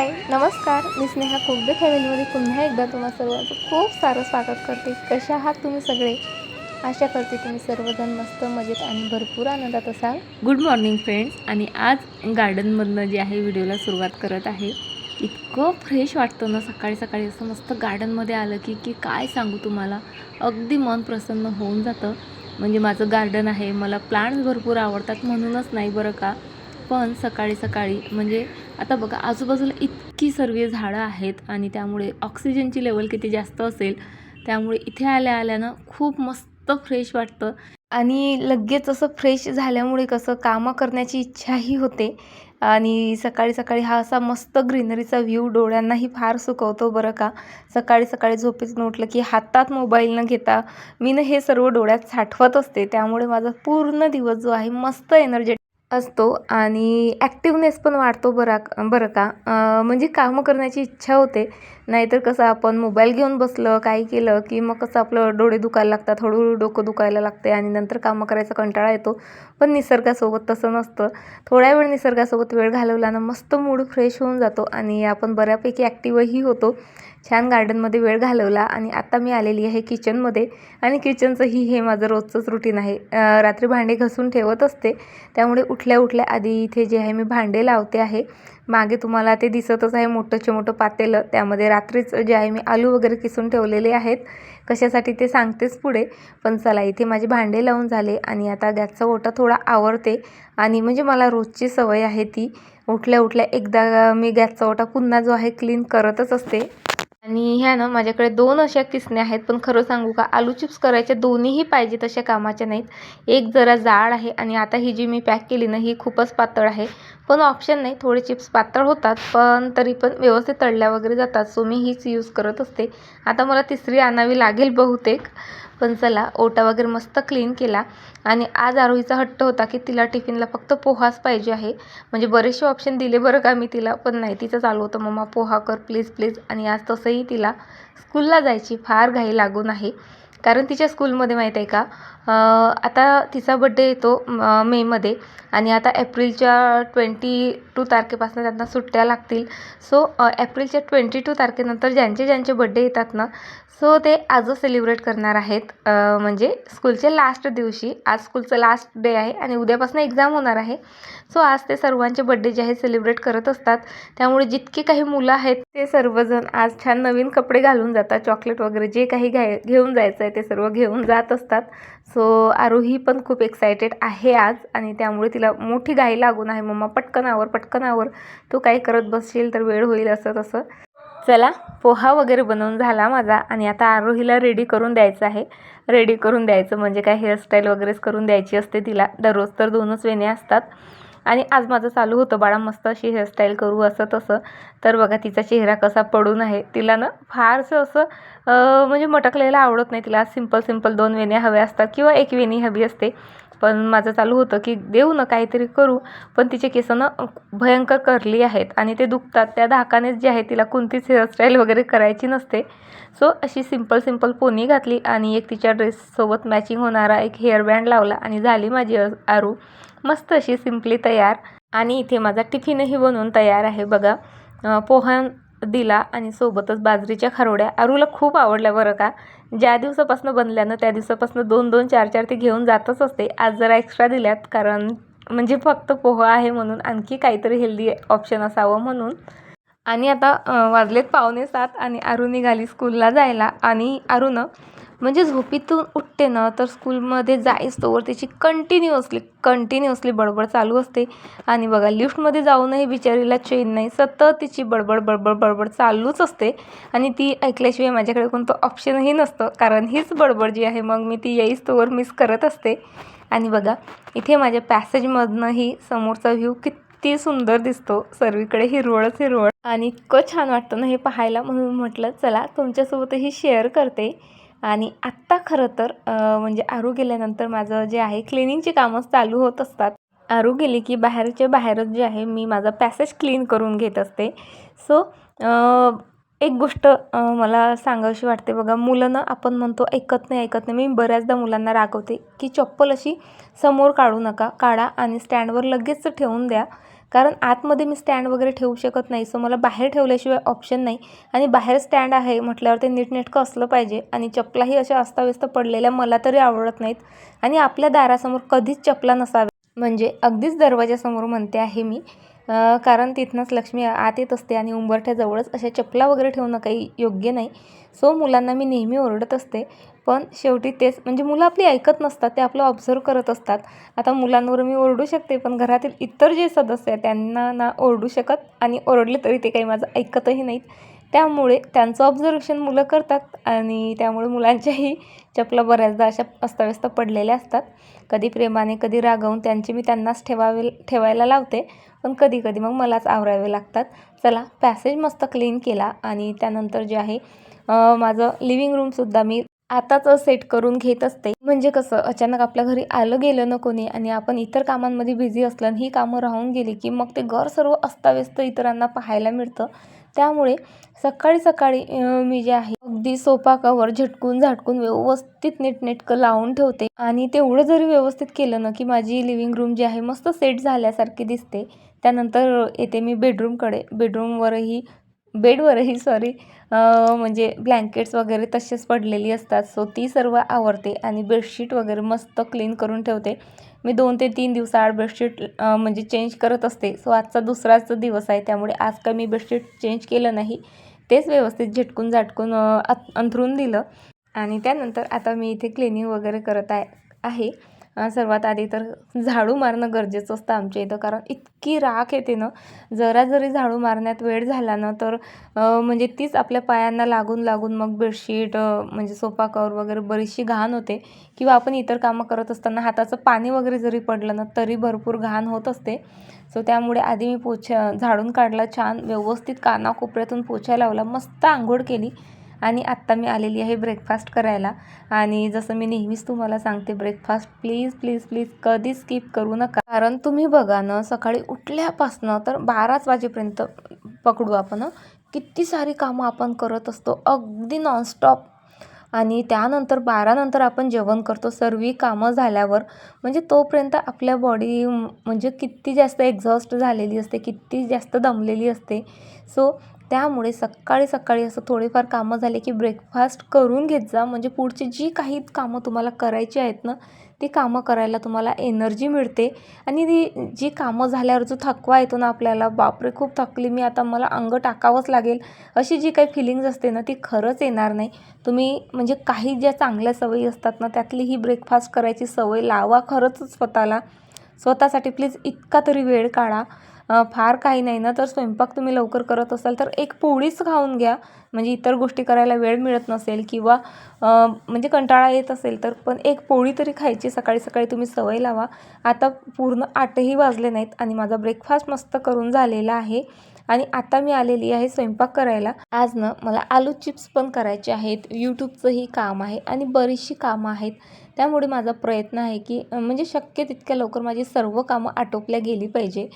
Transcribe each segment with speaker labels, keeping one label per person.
Speaker 1: हाय नमस्कार. मी स्नेहा कोगदे फॅमिलीमध्ये पुन्हा एकदा तुम्हा सर्वांचं खूप सारं स्वागत करते. कशा आहात तुम्ही सगळे? आशा करते तुम्ही सर्वजण मस्त मजेत आणि भरपूर आनंदात असाल. गुड मॉर्निंग फ्रेंड्स आणि आज गार्डनमधनं जे आहे व्हिडिओला सुरुवात करत आहे. इतकं फ्रेश वाटतं ना सकाळी सकाळी असं मस्त गार्डनमध्ये आलं की की काय सांगू तुम्हाला? अगदी मन प्रसन्न होऊन जातं. म्हणजे माझं गार्डन आहे मला प्लांट्स भरपूर आवडतात म्हणूनच नाही बरं का? पण सकाळी सकाळी म्हणजे आता बघा आजूबाजूला इतकी सर्व झाडं आहेत आणि त्यामुळे ऑक्सिजनची लेवल किती जास्त असेल त्यामुळे इथे आल्या आल्यानं खूप मस्त फ्रेश वाटतं. आणि लगेच असं फ्रेश झाल्यामुळे कसं कामं करण्याची इच्छाही होते. आणि सकाळी सकाळी हा असा मस्त ग्रीनरीचा व्ह्यू डोळ्यांनाही फार सुकवतो बरं का. सकाळी सकाळी झोपेतून उठलं की हातात मोबाईल न घेता मी न हे सर्व डोळ्यात साठवत असते. त्यामुळे माझा पूर्ण दिवस जो आहे मस्त एनर्जेटिक असतो आणि ॲक्टिवनेस पण वाढतो बरा बरं का? म्हणजे कामं करण्याची इच्छा होते नाहीतर कसं आपण मोबाईल घेऊन बसलं काही केलं की मग कसं आपलं डोळे दुखायला लागतात हळूहळू डोकं दुखायला लागते आणि नंतर कामं करायचा कंटाळा येतो. पण निसर्गासोबत तसं नसतं. थोड्या वेळ निसर्गासोबत वेळ घालवला ना मस्त मूड फ्रेश होऊन जातो आणि आपण बऱ्यापैकी ॲक्टिवही होतो. छान गार्डनमध्ये वेळ घालवला आणि आता मी आलेली आहे किचनमध्ये आणि किचनचंही हे माझं रोजचंच रुटीन आहे. रात्री भांडे घसून ठेवत असते. त्यामुळे उठल्या उठल्या आधी इथे जे आहे मी भांडे लावते आहे. मागे तुम्हाला ते दिसतच आहे मोठंचे मोठं पातेलं. त्यामध्ये रात्रीच जे आहे मी आलू वगैरे किसून ठेवलेले आहेत. कशासाठी ते सांगतेच पुढे. पण चला इथे माझे भांडे लावून झाले आणि आता गॅसचा ओटा थोडा आवरते. आणि म्हणजे मला रोजची सवय आहे ती. उठल्या उठल्या एकदा मी गॅसचा ओटा पुन्हा जो आहे क्लीन करतच असते. आणि ह्या ना माझ्याकडे दोन अशा किसण्या आहेत. पण खरं सांगू का आलू चिप्स करायचे दोन्हीही पाहिजे तशा कामाच्या नाहीत. एक जरा जाड आहे आणि आता ही जी मी पॅक केली ना ही खूपच पातळ आहे. पण ऑप्शन नाही. थोडे चिप्स पातळ होतात पण तरी पण व्यवस्थित तळल्या वगैरे जातात. सो मी हीच यूज करत असते. आता मला तिसरी आणावी लागेल बहुतेक. पण चला ओटा वगैरे मस्त क्लीन केला. आणि आज आरोहीचा हट्ट होता की तिला टिफिनला फक्त पोहाच पाहिजे आहे. म्हणजे बरेचसे ऑप्शन दिले बरं का मी तिला पण नाही. तिचं चालू होतं मम्मा पोहा कर प्लीज प्लीज आणि आज तसंही तिला स्कूलला जायची फार घाई लागून आहे. कारण तिच्या स्कूलमध्ये माहीत आहे का आता तिचा बड्डे येतो म- मेमध्ये आणि आता एप्रिलच्या ट्वेंटी टू तारखेपासून त्यांना सुट्ट्या लागतील. सो एप्रिलच्या ट्वेंटी टू तारखेनंतर ज्यांचे ज्यांचे बड्डे येतात ना सो ते आजच सेलिब्रेट करणार आहेत. म्हणजे स्कूलच्या लास्ट दिवशी आज स्कूलचं लास्ट डे आहे आणि उद्यापासून एक्झाम होणार आहे. सो आज ते सर्वांचे बड्डे जे आहे सेलिब्रेट करत असतात. त्यामुळे जितके काही मुलं आहेत ते सर्वजण आज छान नवीन कपडे घालून जातात चॉकलेट वगैरे जे काही घ्याय घेऊन जायचं आहे ते सर्व घेऊन जात असतात. सो आरोही पण खूप एक्सायटेड आहे आज आणि त्यामुळे तिला मोठी घाई लागून आहे. मम्मा पटकनावर पटकनावर पटकन आवर. तू काही करत बसशील तर वेळ होईल असं तसं. चला पोहा वगैरे बनवून झाला माझा आणि आता आरोहीला रेडी करून द्यायचं आहे. रेडी करून द्यायचं म्हणजे काय हेअरस्टाईल वगैरेच करून द्यायची असते तिला. दररोज तर दोनच वेण्या असतात. आणि आज माझं चालू होतं. बाळा मस्त अशी हेअरस्टाईल करू असं तसं. तर बघा तिचा चेहरा कसा पडून आहे. तिला ना फारसं असं म्हणजे मटकलेलं आवडत नाही. तिला सिंपल सिंपल दोन वेण्या हव्या असतात किंवा एक वेणी हवी असते. पण माझं चालू होतं की देऊ ना काहीतरी करू. पण तिचे केस ना भयंकर करली आहेत आणि ते दुखतात. त्या धाकानेच जे आहे तिला कोणतीच हेअरस्टाईल वगैरे करायची नसते. सो अशी सिंपल सिंपल पोनी घातली आणि एक तिच्या ड्रेससोबत मॅचिंग होणारा एक हेअरबँड लावला आणि झाली माझी अ- आरू. मस्त अशी सिम्पली तयार. आणि इथे माझा टिफिनही बनवून तयार आहे बघा. पोहा दिला आणि सोबतच बाजरीच्या खारोड्या. आरूला खूप आवडल्या बरं का? ज्या दिवसापासून बनल्यानं त्या दिवसापासून दोन दोन चार चार ती घेऊन जातच असते. आज जरा एक्स्ट्रा दिल्यात कारण म्हणजे फक्त पोहा आहे म्हणून आणखी काहीतरी हेल्दी ऑप्शन असावं म्हणून. आणि आता वाजलेत पावणे सात आणि आरू निघाली स्कूलला जायला आणि आरूनं म्हणजे झोपीतून उठते ना तर स्कूलमध्ये जाईस तोवर तिची कंटिन्युअसली कंटिन्युअसली बडबड चालू असते. आणि बघा लिफ्टमध्ये जाऊनही बिचारीला चेन नाही सतत तिची बडबड बडबड बडबड चालूच असते. आणि ती ऐकल्याशिवाय माझ्याकडे कोणतं ऑप्शनही नसतं कारण हीच बडबड जी आहे मग मी ती येईस तोवर मिस करत असते. आणि बघा इथे माझ्या पॅसेजमधनंही समोरचा व्ह्यू किती सुंदर दिसतो. सर्वीकडे हिरवळच हिरवळ. आणि इतकं छान वाटतं ना हे पाहायला म्हणून म्हटलं चला तुमच्यासोबतही शेअर करते. आणि आत्ता खरं तर म्हणजे आरू गेल्यानंतर माझं जे आहे क्लिनिंगची कामं चालू होत असतात. आरू गेली की बाहेरच्या बाहेरच जे आहे मी माझा पॅसेज क्लीन करून घेत असते. सो एक गोष्ट मला सांगावीशी वाटते बघा मुलं ना आपण म्हणतो ऐकत नाही ऐकत नाही. मी बऱ्याचदा मुलांना रागवते की चप्पल अशी समोर काढू नका काढा आणि स्टँडवर लगेच ठेवून द्या. कारण आतमध्ये मी स्टँड वगैरे ठेवू शकत नाही. सो मला बाहेर ठेवल्याशिवाय ऑप्शन नाही. आणि बाहेर स्टँड आहे म्हटल्यावर ते नीटनेटकं असलं पाहिजे. आणि चपलाही अशा अस्ताव्यस्त पडलेल्या मला तरी आवडत नाहीत. आणि आपल्या दारासमोर कधीच चपला नसाव्या म्हणजे अगदीच दरवाजासमोर म्हणते आहे मी. कारण तिथनंच लक्ष्मी आत येत असते आणि उंबरठ्याजवळच अशा चपला वगैरे ठेवणं काही योग्य नाही. सो मुलांना मी नेहमी ओरडत असते. पण शेवटी तेच म्हणजे मुलं आपली ऐकत नसतात ते आपलं ऑब्झर्व करत असतात. आता मुलांवर मी ओरडू शकते पण घरातील इतर जे सदस्य आहेत त्यांना ना ओरडू शकत आणि ओरडले तरी ते काही माझं ऐकतही नाहीत. त्यामुळे त्यांचं ऑब्झर्वेशन मुलं करतात आणि त्यामुळे मुलांच्याही चपला बऱ्याचदा अशा अस्ताव्यस्त पडलेल्या असतात. कधी प्रेमाने कधी रागावून त्यांची मी त्यांनाच ठेवावे ठेवायला लावते पण कधी कधी मग मलाच आवरावे लागतात. चला पॅसेज मस्त क्लीन केला आणि त्यानंतर जे आहे माझं लिव्हिंग रूमसुद्धा मी आताच सेट करून घेत असते. म्हणजे कसं अचानक आपल्या घरी आलं गेलं ना कोणी आणि आपण इतर कामांमध्ये बिझी असलं आणि ही कामं राहून गेली की मग ते घर सर्व अस्ताव्यस्त इतरांना पाहायला मिळतं. त्यामुळे सकाळी सकाळी मी जे आहे अगदी सोफा कवर झटकून झाटकून व्यवस्थित नीटनेटकं लावून ठेवते. आणि तेवढं जरी व्यवस्थित केलं ना की माझी लिव्हिंग रूम जी आहे मस्त सेट झाल्यासारखी दिसते. त्यानंतर येते मी बेडरूमकडे बेडरूमवरही बेडवरही सॉरी म्हणजे ब्लँकेट्स वगैरे तसेच पडलेली असतात. सो ती सर्व आवरते आणि बेडशीट वगैरे मस्त क्लीन करून ठेवते. मी दोन ते तीन दिवसाआड बेडशीट म्हणजे चेंज करत असते. सो आजचा दुसराच दिवस आहे. त्यामुळे आज काय मी बेडशीट चेंज केलं नाही. तेच व्यवस्थित झटकून झाटकून आत- अंथरून दिलं. आणि त्यानंतर आता मी इथे क्लिनिंग वगैरे करत आहे आहे. सर्वात आधी तर झाडू मारणं गरजेचं असतं आमच्या इथं. कारण इतकी राख येते ना जरा जरी झाडू मारण्यात वेळ झाला ना तर म्हणजे तीच आपल्या पायांना लागून लागून मग बेडशीट म्हणजे सोफा कवर वगैरे बरीचशी घाण होते. किंवा आपण इतर कामं करत असताना हाताचं पाणी वगैरे जरी पडलं ना तरी भरपूर घाण होत असते. सो त्यामुळे आधी मी पोछा झाडून काढला छान व्यवस्थित कानाकोपऱ्यातून पोछा लावला मस्त आंघोळ केली. आणि आत्ता मी आलेली आहे ब्रेकफास्ट करायला. आणि जसं मी नेहमीच तुम्हाला सांगते ब्रेकफास्ट प्लीज प्लीज प्लीज कधी स्किप करू नका. कारण तुम्ही बघा ना सकाळी उठल्यापासनं तर बाराच वाजेपर्यंत पकडू आपण किती सारी कामं आपण करत असतो अगदी नॉनस्टॉप आणि त्यानंतर बारानंतर आपण जेवण करतो सर्व कामं झाल्यावर. म्हणजे तोपर्यंत आपल्या बॉडी म्हणजे किती जास्त एक्झॉस्ट झालेली असते किती जास्त दमलेली असते. सो त्यामुळे सकाळी सकाळी असं थोडेफार कामं झाले की ब्रेकफास्ट करून घेत जा. म्हणजे पुढची जी काही कामं तुम्हाला करायची आहेत ना ती कामं करायला तुम्हाला एनर्जी मिळते. आणि ती जी कामं झाल्यावर जो थकवा येतो ना आपल्याला बापरे खूप थकली मी आता मला अंग टाकावंच लागेल अशी जी काही फिलिंग्ज असते ना ती खरंच येणार नाही. तुम्ही म्हणजे काही ज्या चांगल्या सवयी असतात ना त्यातली ही ब्रेकफास्ट करायची सवय लावा खरंच स्वतःला. स्वतःसाठी प्लीज इतका तरी वेळ काढा. फार काही नाही ना तर स्वयंपाक तुम्ही लवकर करत असाल तर एक पोळीच खाऊन घ्या. म्हणजे इतर गोष्टी करायला वेळ मिळत नसेल किंवा म्हणजे कंटाळा येत असेल तर पण एक पोळी तरी खायची सकाळी सकाळी तुम्ही सवय लावा. आता पूर्ण आठही वाजले नाहीत आणि माझा ब्रेकफास्ट मस्त करून झालेला आहे. आणि आता मी आलेली आहे स्वयंपाक करायला. आज ना मला आलू चिप्स पण करायचे आहेत. यूट्यूबचंही काम आहे आणि बरीचशी कामं आहेत. त्यामुळे माझा प्रयत्न आहे की म्हणजे शक्य तितक्या लवकर माझी सर्व कामं आटोपल्या गेली पाहिजे.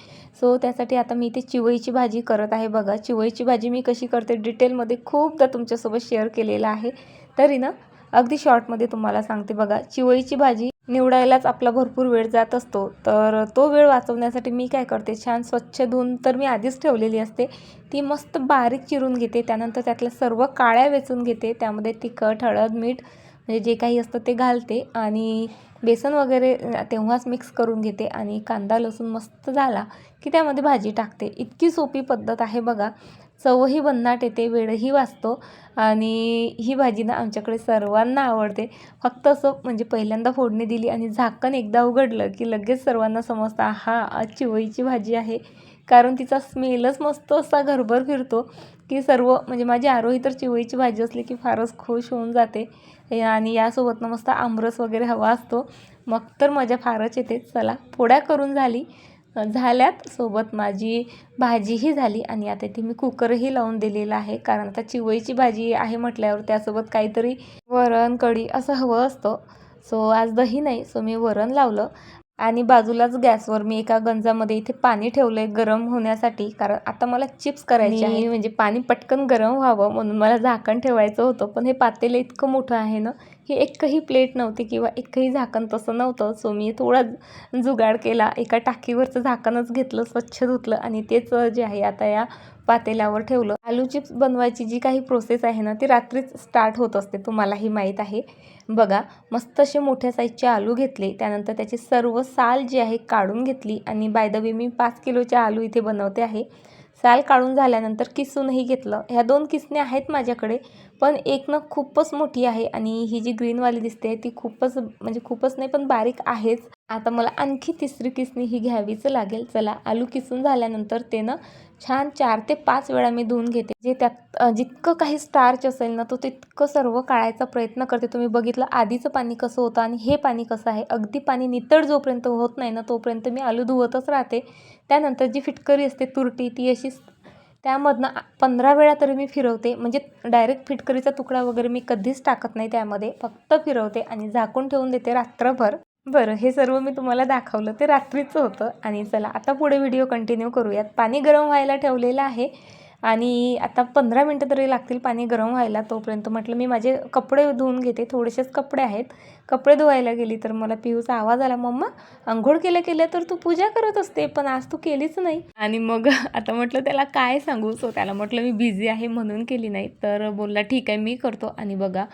Speaker 1: सो त्यासाठी आता मी इथे चिवईची भाजी करत आहे बघा. चिवईची भाजी मी कशी करते डिटेलमध्ये खूपदा तुमच्यासोबत शेअर केलेलं आहे. तरी ना अगदी शॉर्टमध्ये तुम्हाला सांगते बघा. चिवळीची भाजी निवडायलाच आपला भरपूर वेळ जात असतो. तर तो वेळ वाचवण्यासाठी मी काय करते छान स्वच्छ धुवून तर मी आधीच ठेवलेली असते. ती मस्त बारीक चिरून घेते त्यानंतर त्यातल्या सर्व काळ्या वेचून घेते. त्यामध्ये तिखट हळद मीठ म्हणजे जे काही असतं ते घालते आणि बेसन वगैरे तेव्हाच मिक्स करून घेते आणि कांदा लसूण मस्त झाला की त्यामध्ये भाजी टाकते. इतकी सोपी पद्धत आहे बघा. चवही भन्नाट येते वेळही वाचतो आणि ही भाजी ना आमच्याकडे सर्वांना आवडते. फक्त असं म्हणजे पहिल्यांदा फोडणी दिली आणि झाकण एकदा उघडलं की लगेच सर्वांना समजतं हा आज चिवईची भाजी आहे. कारण तिचा स्मेलच मस्त असा घरभर फिरतो की सर्व म्हणजे माझी आरोही तर चिवईची भाजी असली की फारच खुश होऊन जाते. आणि यासोबतनं मस्त आमरस वगैरे हवा असतो. मग तर मजा फारच येते. चला पोळ्या करून झाली. झाल्यात. सोबत माझी भाजीही झाली आणि आता ती मी कुकरही लावून दिलेला आहे. कारण आता चिवईची भाजी आहे म्हटल्यावर त्यासोबत काहीतरी वरण कढी असं हवं असतं. सो आज दही नाही सो मी वरण लावलं. आणि बाजूलाच गॅसवर मी एका गंजामध्ये इथे पाणी ठेवलं आहे गरम होण्यासाठी. कारण आता मला चिप्स करायचे आहे म्हणजे पाणी पटकन गरम व्हावं म्हणून मला झाकण ठेवायचं होतं. पण हे पातेलं इतकं मोठं आहे ना ही एकही प्लेट नव्हती किंवा एकही झाकण तसं नव्हतं. सो मी थोडा जुगाड केला. एका टाकीवरचं झाकणच घेतलं स्वच्छ धुतलं आणि तेच जे आहे आता या पातेल्यावर ठेवलं. आलू चिप्स बनवायची जी काही प्रोसेस आहे ना ती रात्रीच स्टार्ट होत असते. तुम्हालाही माहीत आहे. बघा मस्त असे मोठ्या साईजचे आलू घेतले. त्यानंतर त्याची सर्व साल जी आहे काढून घेतली. आणि बाय द वे मी पाच किलोचे आलू इथे बनवते आहे. दाल काढून झाल्यानंतर किसूनही घेतलं. ह्या दोन किसने आहेत माझ्याकडे पण एक ना खूपच मोठी आहे आणि ही जी ग्रीनवाली दिसते ती खूपच म्हणजे खूपच नाही पण बारीक आहेच. आता मला आणखी तिसरी किसणी ही घ्यावीच लागेल. चला आलू किसून झाल्यानंतर ते ना छान चार ते पाच वेळा मी धुवून घेते. जे त्यात जितकं काही स्टार्च असेल ना तो तितकं सर्व काढायचा प्रयत्न करते. तुम्ही बघितलं आधीचं पाणी कसं होतं आणि हे पाणी कसं आहे? अगदी पाणी नितळ जोपर्यंत होत नाही ना तोपर्यंत मी आलू धुवतच राहते. त्यानंतर जी फिटकरी असते तुरटी ती अशी त्यामधनं पंधरा वेळा तरी मी फिरवते. म्हणजे डायरेक्ट फिटकरीचा तुकडा वगैरे मी कधीच टाकत नाही त्यामध्ये. फक्त फिरवते आणि झाकून ठेवून देते रात्रभर. बरं हे सर्व मी तुम्हाला दाखवलं ते रात्रीचं होतं. आणि चला आता पुढे व्हिडिओ कंटिन्यू करूयात. पाणी गरम व्हायला ठेवलेलं आहे. आणि आता पंधरा मिनटं तरी लागतील पाणी गरम व्हायला. तोपर्यंत म्हटलं मी माझे कपडे धुवून घेते. थोडेसेच कपडे आहेत. कपडे धुवायला गेली तर मला पिऊचा आवाज आला मम्मा आंघोळ केल्या केल्या तर तू पूजा करत असते पण आज तू केलीच नाही. आणि मग आता म्हटलं त्याला काय सांगू? सो त्याला म्हटलं मी बिझी आहे म्हणून केली नाही. तर बोलला ठीक आहे मी करतो. आणि बघा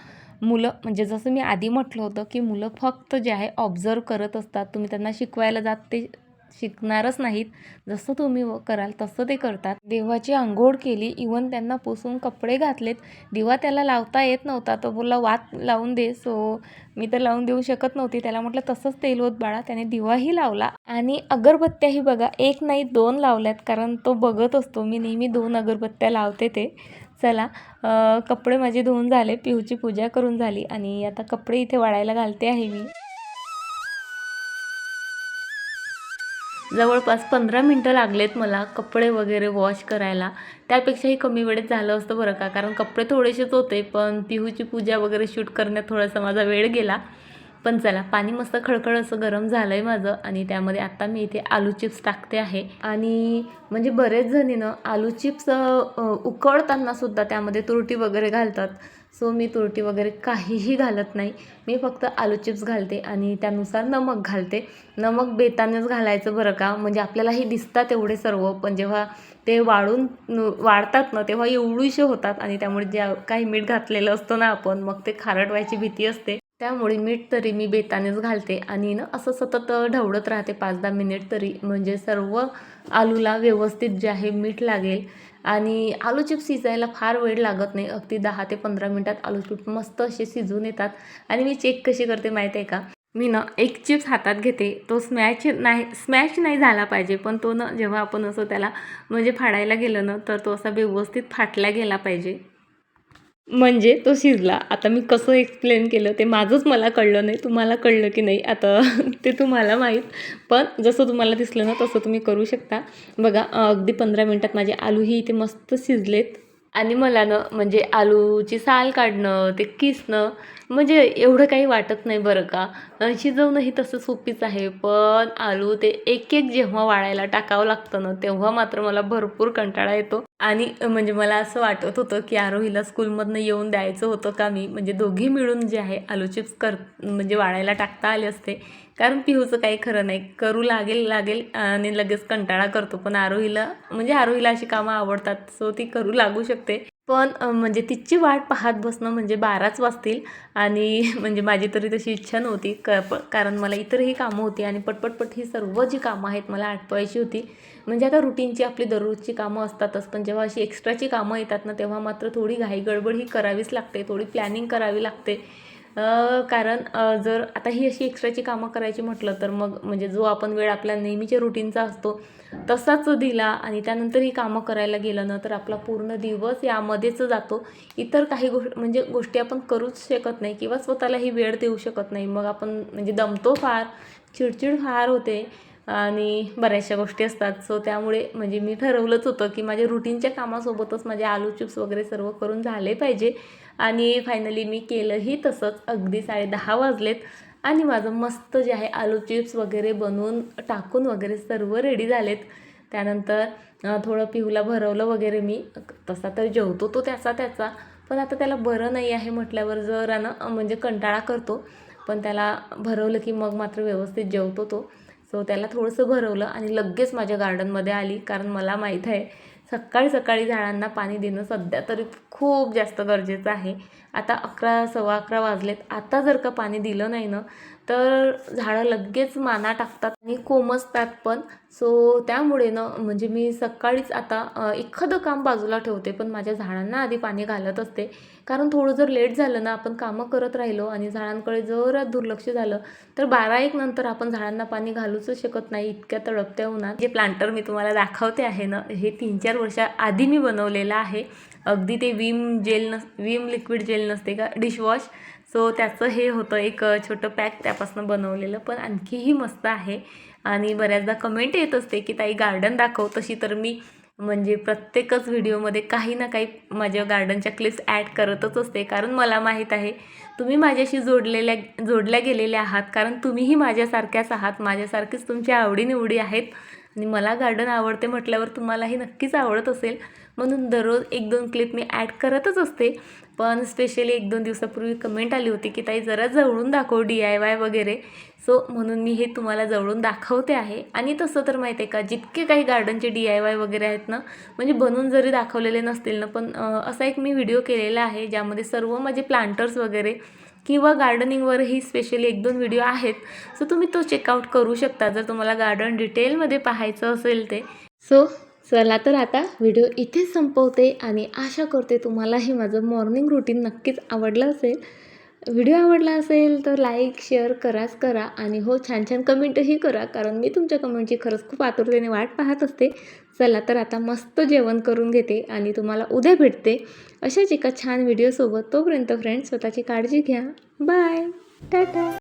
Speaker 1: मुलं म्हणजे जसं मी आधी म्हटलं होतं की मुलं फक्त जे आहे ऑब्झर्व करत असतात. तुम्ही त्यांना शिकवायला जात ते शिकणारच नाहीत. जसं तुम्ही व- कराल तसं ते करतात. देवाची आंघोळ केली इवन त्यांना पुसून कपडे घातलेत. दिवा त्याला लावता येत नव्हता. तो बोलला वात लावून दे. सो मी तर लावून देऊ शकत नव्हती. त्याला म्हटलं तसंच तेल होत बाळा. त्याने दिवाही लावला. आणि अगरबत्त्याही बघा एक नाही दोन लावल्यात. कारण तो बघत असतो. मी नेहमी दोन अगरबत्त्या लावते ते. चला कपडे माझे धुवून झाले पिहूची पूजा करून झाली आणि आता कपडे इथे वाळायला घालते आहे मी. जवळपास पंधरा मिनटं लागलेत मला कपडे वगैरे वॉश करायला. त्यापेक्षाही कमी वेळेत झालं असतं बरं का कारण कपडे थोडेसेच होते पण पिहूची पूजा वगैरे शूट करण्यात थोडासा माझा वेळ गेला. पण चला पाणी मस्त खळखळ असं गरम झालं आहे माझं आणि त्यामध्ये आत्ता मी इथे आलू चिप्स टाकते आहे. आणि म्हणजे बरेच जणीनं आलू चिप्स उकळताना सुद्धा त्यामध्ये तुरटी वगैरे घालतात. सो मी तुरटी वगैरे काहीही घालत नाही. मी फक्त आलू चिप्स घालते आणि त्यानुसार नमक घालते. नमक बेतानेच घालायचं बरं का? म्हणजे आपल्यालाही दिसतात एवढे सर्व पण जेव्हा ते वाळून वाढतात ना तेव्हा एवढीशे होतात आणि त्यामुळे ज्या काही मीठ घातलेलं असतं ना आपण मग ते खारट व्हायची भीती असते. त्यामुळे मीठ तरी मी बेतानेच घालते आणि ना असं सतत ढवळत राहते पाच दहा मिनिट तरी. म्हणजे सर्व आलूला व्यवस्थित जे आहे मीठ लागेल. आणि आलू चिप्स शिजायला फार वेळ लागत नाही. अगदी दहा ते पंधरा मिनटात आलू चिप्स मस्त असे शिजून येतात. आणि मी चेक कशी करते माहीत आहे का? मी ना एक चिप्स हातात घेते. तो स्मॅच नाही स्मॅश नाही झाला पाहिजे. पण तो ना जेव्हा आपण असं त्याला म्हणजे फाडायला गेलं ना तर तो असा व्यवस्थित फाटला गेला पाहिजे. म्हणजे तो शिजला. आता मी कसं एक्सप्लेन केलं ते माझंच मला कळलं नाही. तुम्हाला कळलं की नाही आता ते तुम्हाला माहीत. पण जसं तुम्हाला दिसलं ना तसं तुम्ही करू शकता. बघा अगदी पंधरा मिनटात माझे आलूही इथे मस्त शिजलेत. आणि मला ना म्हणजे आलूची साल काढणं ते किसणं म्हणजे एवढं काही वाटत नाही बरं का. शिजवणं शिजवणंही तसं सोपीच आहे पण आलू ते एक एक जेव्हा वाळायला टाकावं लागतं ना तेव्हा मात्र मला भरपूर कंटाळा येतो. आणि म्हणजे मला असं वाटत होतं की आरोहीला स्कूलमधनं येऊन द्यायचं होतं का मी म्हणजे दोघी मिळून जे आहे आलू चिप्स कर म्हणजे वाळायला टाकता आले असते. कारण पिहूचं काही खरं नाही. करू लागेल लागेल आणि लगेच कंटाळा करतो. पण आरोहीला म्हणजे आरोहीला अशी कामं आवडतात सो ती करू लागू शकते. पण म्हणजे तिची वाट पाहत बसणं म्हणजे बाराच वाजतील आणि म्हणजे माझी तरी तशी इच्छा नव्हती. क प कारण मला इतरही कामं होती आणि पटपटपट ही सर्व जी कामं आहेत मला आटपायची होती. म्हणजे आता रुटीनची आपली दररोजची कामं असतातच पण जेव्हा अशी एक्स्ट्राची कामं येतात ना तेव्हा मात्र थोडी घाई गडबड ही करावीच लागते थोडी प्लॅनिंग करावी लागते. कारण जर आता ही अशी एक्स्ट्राची कामं करायची म्हटलं तर मग म्हणजे जो आपण वेळ आपल्या नेहमीच्या रुटीनचा असतो तसाच दिला आणि त्यानंतर ही कामं करायला गेलं ना तर आपला पूर्ण दिवस यामध्येच जातो. इतर काही गोष्ट म्हणजे गोष्टी आपण करूच शकत नाही किंवा स्वतःलाही वेळ देऊ शकत नाही. मग आपण म्हणजे दमतो फार चिडचिड फार होते. आणि बऱ्याचशा गोष्टी असतात. सो त्यामुळे म्हणजे मी ठरवलंच होतं की माझ्या रुटीनच्या कामासोबतच माझे आलू चिप्स वगैरे सर्व करून झाले पाहिजे. आणि फायनली मी केलंही तसंच. अगदी साडे दहा वाजलेत. आणि माझं मस्त जे आहे आलू चिप्स वगैरे बनवून टाकून वगैरे सर्व रेडी झालेत. त्यानंतर थोडं पिहूला भरवलं वगैरे मी. तसा तर जेवतो तो त्याचा त्याचा. पण आता त्याला बरं नाही आहे म्हटल्यावर जरा ना म्हणजे कंटाळा करतो. पण त्याला भरवलं की मग मात्र व्यवस्थित जेवतो तो. सो त्याला थोडंसं भरवलं आणि लगेच माझ्या गार्डनमध्ये आली. कारण मला माहीत आहे सकाळी सकाळी झाडांना पाणी देणं सध्या तरी खूप जास्त गरजेचं आहे. आता अकरा सव्वा अकरा वाजलेत. आता जर का पाणी दिलं नाही ना तर झाडं लगेच माना टाकतात आणि कोमजतात पण. सो त्यामुळे ना म्हणजे मी सकाळीच आता एखादं काम बाजूला ठेवते पण माझ्या झाडांना आधी पाणी घालत असते. कारण थोडं जर लेट झालं ना आपण कामं करत राहिलो आणि झाडांकडे जर दुर्लक्ष झालं तर बारा एक नंतर आपण झाडांना पाणी घालूच शकत नाही इतक्या तडपत्या उन्हात. जे प्लांटर मी तुम्हाला दाखवते आहे ना हे तीन चार वर्षा आधी मी बनवलेलं आहे. अगदी ते विम जेल नस विम लिक्विड जेल नसते का डिशवॉश सो त्याचं हे होतं एक छोटं पॅक त्यापासून बनवलेलं पण आणखीही मस्त आहे. आणि बऱ्याचदा कमेंट येत असते की ताई गार्डन दाखव. तशी तर मी म्हणजे प्रत्येकच व्हिडिओमध्ये काही ना काही माझ्या गार्डनच्या क्लिप्स ॲड करतच असते. कारण मला माहीत आहे तुम्ही माझ्याशी जोडलेल्या जोडल्या गेलेल्या आहात. कारण तुम्हीही माझ्यासारख्याच आहात. माझ्यासारखीच तुमच्या आवडीनिवडी आहेत. आणि मला गार्डन आवडते म्हटल्यावर तुम्हालाही नक्कीच आवडत असेल. म्हणून दररोज एक दोन क्लिप मी ॲड करतच असते. पण स्पेशली एक दोन दिवसापूर्वी कमेंट आली होती की ताई जरा जवळून दाखव डी आय वाय वगैरे. सो म्हणून मी हे तुम्हाला जवळून दाखवते आहे. आणि तसं तर माहिती आहे का जितके काही गार्डनचे डी आय वाय वगैरे आहेत ना म्हणजे बनवून जरी दाखवलेले नसतील ना पण असा एक मी व्हिडिओ केलेला आहे ज्यामध्ये सर्व माझे प्लांटर्स वगैरे किंवा गार्डनिंगवरही स्पेशली एक दोन व्हिडिओ आहेत. सो तुम्ही तो चेकआउट करू शकता. जर तुम्हाला गार्डन डिटेलमध्ये पाहायचं असेल ते. सो चला तर आता व्हिडिओ इथेच संपवते आणि आशा करते तुम्हालाही माझं मॉर्निंग रुटीन नक्कीच आवडलं असेल. व्हिडिओ आवडला असेल तर लाईक शेअर कराच करा. आणि हो छान छान कमेंटही करा कारण मी तुमच्या कमेंटची खरंच खूप आतुरतेने वाट पाहत असते. चला तर आता मस्त जेवण करून घेते आणि तुम्हाला उद्या भेटते. अशाच एका छान व्हिडिओसोबत तोपर्यंत फ्रेंड्स स्वतःची काळजी घ्या. बाय टाटा.